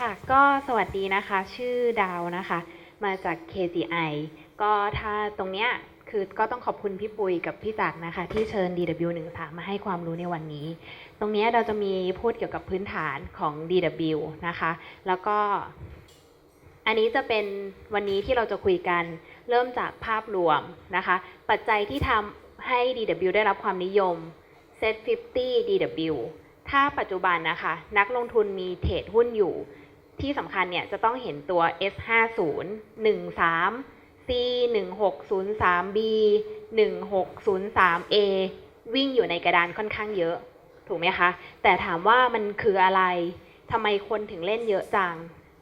ค่ะ ก็สวัสดีนะคะ ชื่อดาวนะคะ มาจาก KCI ก็ถ้าตรงเนี้ยคือก็ต้องขอบคุณพี่ปุยกับพี่จักรนะคะ ที่เชิญ DW13 มาให้ความรู้ในวันนี้ ตรงเนี้ยเราจะมีพูดเกี่ยวกับพื้นฐานของ DW นะคะ แล้วก็ อันนี้จะเป็นวันนี้ที่เราจะคุยกันเริ่มจากภาพรวมนะคะ ปัจจัยที่ทำให้ DW ได้รับความนิยม Set 50 DW ถ้าปัจจุบันนะคะ นักลงทุนมีเทรดหุ้นอยู่ ที่สำคัญเนี่ยจะต้องเห็นตัว S50 13 C 1603 B 1603 A วิ่งอยู่ในกระดานค่อนข้างเยอะ ถูกไหมคะ แต่ถามว่ามันคืออะไรทำไมคนถึงเล่นเยอะจัง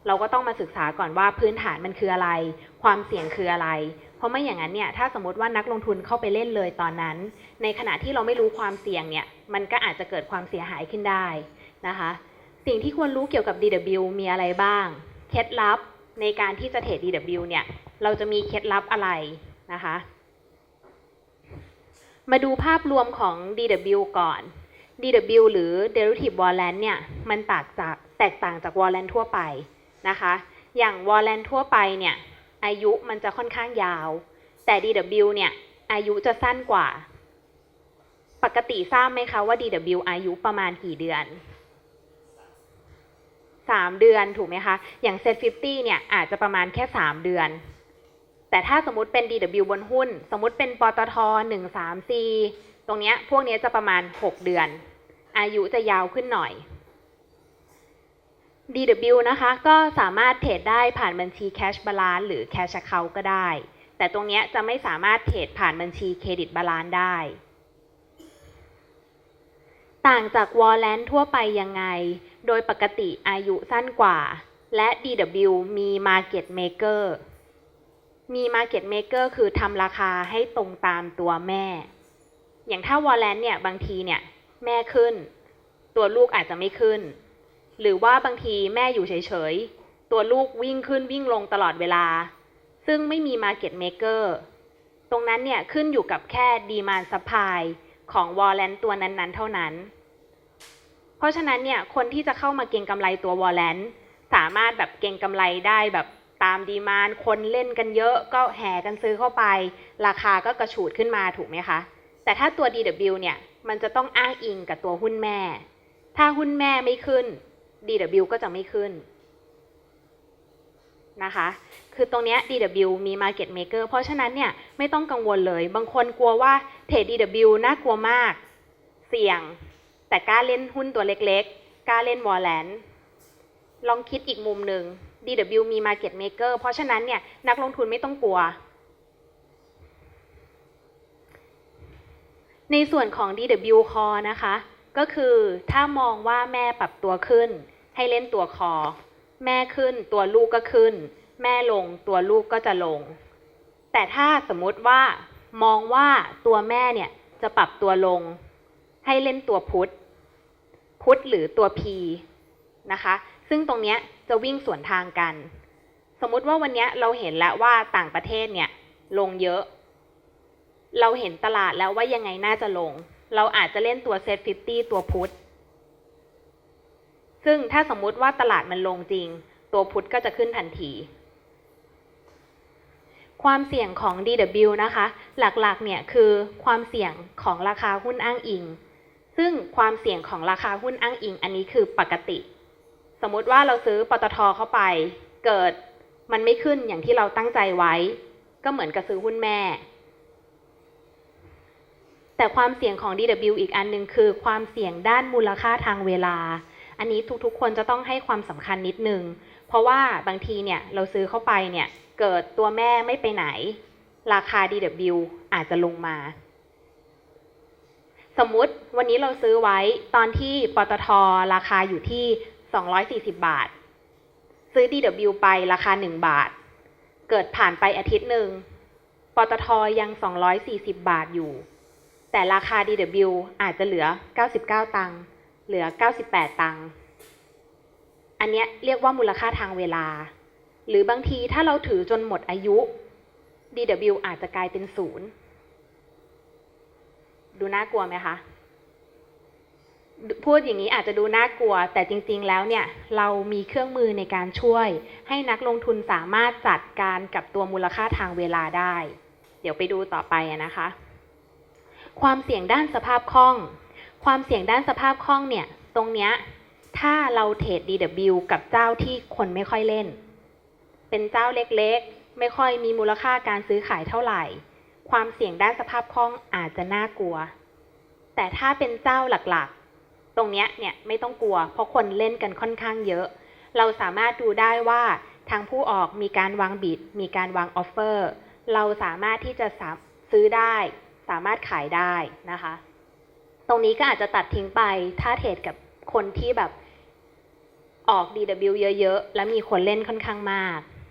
เราก็ต้องมาศึกษาก่อนว่าพื้นฐานมันคืออะไร ความเสี่ยงคืออะไร เพราะไม่อย่างนั้นเนี่ย ถ้าสมมติว่านักลงทุนเข้าไปเล่นเลยตอนนั้น ในขณะที่เราไม่รู้ความเสี่ยงเนี่ย มันก็อาจจะเกิดความเสียหายขึ้นได้นะคะ สิ่งที่ควรรู้เกี่ยวกับ DW มีอะไรบ้าง เคล็ดลับในการที่จะเทรด DW เนี่ย เราจะมีเคล็ดลับอะไรนะคะ มาดูภาพรวมของ DW ก่อน DW หรือ Derivative Warrant เนี่ย มันต่างจากแตกต่างจาก Warrant ทั่วไปนะคะ อย่าง Warrant ทั่วไปเนี่ย อายุมันจะค่อนข้างยาว แต่ DW เนี่ย อายุจะสั้นกว่า ปกติทราบไหมคะว่า DW อายุประมาณกี่เดือน สามเดือนถูกไหมคะ อย่าง Set 50เนี่ยอาจจะประมาณแค่ 3 เดือน แต่ถ้าสมมติเป็น DW บนหุ้น สมมติเป็นปตท13 C ตรงเนี้ยพวกเนี้ยจะประมาณ 6 เดือน อายุจะยาวขึ้นหน่อย DW นะคะ ก็สามารถเทรดได้ผ่านบัญชี Cash Balance หรือ Cash Account ก็ได้ แต่ตรงเนี้ยจะไม่สามารถเทรดผ่านบัญชีเครดิตบาลานได้ ต่างจาก Warrant ทั่วไปยังไง โดยปกติอายุสั้นกว่า และ DW มี Market Maker มี Market Maker คือทำราคาให้ตรงตามตัวแม่ อย่างถ้า Warrant เนี่ยบางทีเนี่ยแม่ขึ้น ตัวลูกอาจจะไม่ขึ้น หรือว่าบางทีแม่อยู่เฉยๆ ตัวลูกวิ่งขึ้นวิ่งลงตลอดเวลา ซึ่งไม่มี Market Maker ตรงนั้นเนี่ยขึ้นอยู่กับแค่ Demand Supply ของ Warrant ตัวนั้นๆ เท่านั้น เพราะฉะนั้นเนี่ยคนที่จะเข้ามาเก็งกำไรตัว Warrant สามารถแบบเก็งกำไรได้แบบตามดีมานคนเล่นกันเยอะก็แห่กันซื้อเข้าไป ราคาก็กระฉูดขึ้นมาถูกไหมคะ แต่ถ้าตัว DW เนี่ยมันจะต้องอ้างอิงกับตัวหุ้นแม่ ถ้าหุ้นแม่ไม่ขึ้น DW ก็จะไม่ขึ้นนะคะ คือตรงเนี้ย DW มี Market Maker เพราะฉะนั้นเนี่ยไม่ต้องกังวลเลย บางคนกลัวว่าเทรด DW น่ากลัวมาก เสี่ยง แต่กล้าเล่นหุ้นตัวเล็กๆ กล้าเล่นวอลเลนลองคิดอีกมุมหนึ่ง DW มี Market Maker เพราะฉะนั้นเนี่ยนักลงทุนไม่ต้องกลัว ในส่วนของ DW Core นะคะ ก็คือถ้ามองว่าแม่ปรับตัวขึ้น ให้เล่นตัวคอ แม่ขึ้นตัวลูกก็ขึ้น แม่ลงตัวลูกก็จะลง แต่ถ้าสมมติว่ามองว่าตัวแม่เนี่ยจะปรับตัวลง ให้เล่นตัวพุทธ พุทธหรือตัว P นะคะ ซึ่งตรงเนี้ยจะวิ่งสวนทางกัน สมมุติว่าวันนี้เราเห็นแล้วว่าต่างประเทศเนี่ยลงเยอะ เราเห็นตลาดแล้วว่ายังไงน่าจะลง เราอาจจะเล่นตัวเซต50ตัวพุทธซึ่งถ้าสมมุติว่าตลาดมันลงจริง ตัวพุทธก็จะขึ้นทันที ความเสี่ยงของ DW นะคะ หลักๆ เนี่ยคือความเสี่ยงของราคาหุ้นอ้างอิง ซึ่งความเสี่ยงของราคาหุ้นอ้างอิงอันนี้คือปกติ สมมติว่าเราซื้อปตทเข้าไป เกิดมันไม่ขึ้นอย่างที่เราตั้งใจไว้ ก็เหมือนกับซื้อหุ้นแม่ แต่ความเสี่ยงของ DW อีกอันหนึ่งคือความเสี่ยงด้านมูลค่าทางเวลา อันนี้ทุกๆ คนจะต้องให้ความสำคัญนิดนึง เพราะว่าบางทีเนี่ยเราซื้อเข้าไปเนี่ยเกิดตัวแม่ไม่ไปไหน ราคา DW อาจจะลงมา สมมุติวันนี้เราซื้อไว้ตอนที่ปตทราคาอยู่ที่ 240 บาท ซื้อ DW ไปราคา 1 บาท เกิดผ่านไปอาทิตย์หนึ่งปตทยัง 240 บาทอยู่ แต่ราคา DW อาจจะเหลือ 99 ตังค์เหลือ 98 ตังค์อันเนี้ยเรียกว่ามูลค่าทางเวลา หรือบางทีถ้าเราถือจนหมดอายุ DW อาจจะกลายเป็นศูนย์ ดูน่ากลัวไหมคะพูดอย่างนี้อาจจะดูน่ากลัว แต่จริง ๆ แล้วเนี่ย เรามีเครื่องมือในการช่วย ให้นักลงทุนสามารถจัดการกับตัวมูลค่าทางเวลาได้ เดี๋ยวไปดูต่อไปนะคะ ความเสี่ยงด้านสภาพคล่อง ความเสี่ยงด้านสภาพคล่องเนี่ย ตรงเนี้ยถ้าเราเทรด DW กับเจ้าที่คนไม่ค่อยเล่น เป็นเจ้าเล็กๆ ไม่ค่อยมีมูลค่าการซื้อขายเท่าไหร่ ความเสี่ยงด้านสภาพคล่องอาจจะน่ากลัว แต่ถ้าเป็นเจ้าหลักๆ ตรงเนี้ยเนี่ยไม่ต้องกลัว เพราะคนเล่นกันค่อนข้างเยอะ เราสามารถดูได้ว่าทางผู้ออกมีการวางบิด มีการวางออฟเฟอร์ เราสามารถที่จะซื้อได้ สามารถขายได้นะคะ ตรงนี้ก็อาจจะตัดทิ้งไปถ้าเทรดกับคนที่แบบออก DW เยอะๆ แล้วมีคนเล่นค่อนข้างมาก